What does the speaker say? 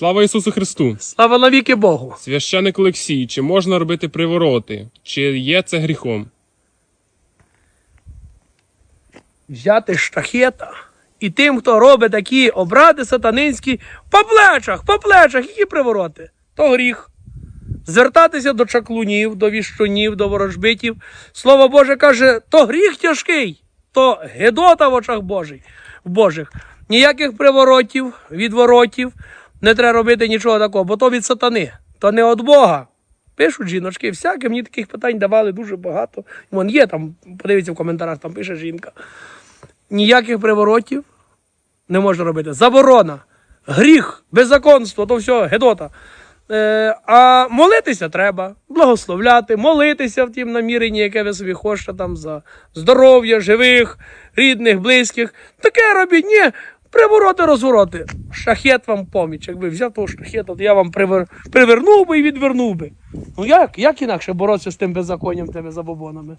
Слава Ісусу Христу! Слава навіки Богу! Священик Олексій, чи можна робити привороти? Чи є це гріхом? Взяти штахета і тим, хто робить такі обради сатанинські, по плечах, по плечах, які привороти, то гріх. Звертатися до чаклунів, до віщунів, до ворожбитів. Слово Боже каже, то гріх тяжкий, то гедота в очах Божих. Ніяких приворотів, відворотів не треба робити нічого такого, бо то від сатани, то не від Бога. Пишуть жіночки, всяке, мені таких питань давали дуже багато. Вон є там, подивіться в коментарях, там пише жінка. Ніяких приворотів не можна робити. Заборона, гріх, беззаконство, то все, гедота. Е, а молитися треба, благословляти, молитися в тім наміренні, яке ви собі хочете там за здоров'я, живих, рідних, близьких. Таке робіть, ні, привороти, розвороти. Шахет вам поміч. Якби взяв того шахета, то я вам привер... привернув би і відвернув би. Ну як? Як інакше боротися з тим беззаконням, тими забобонами?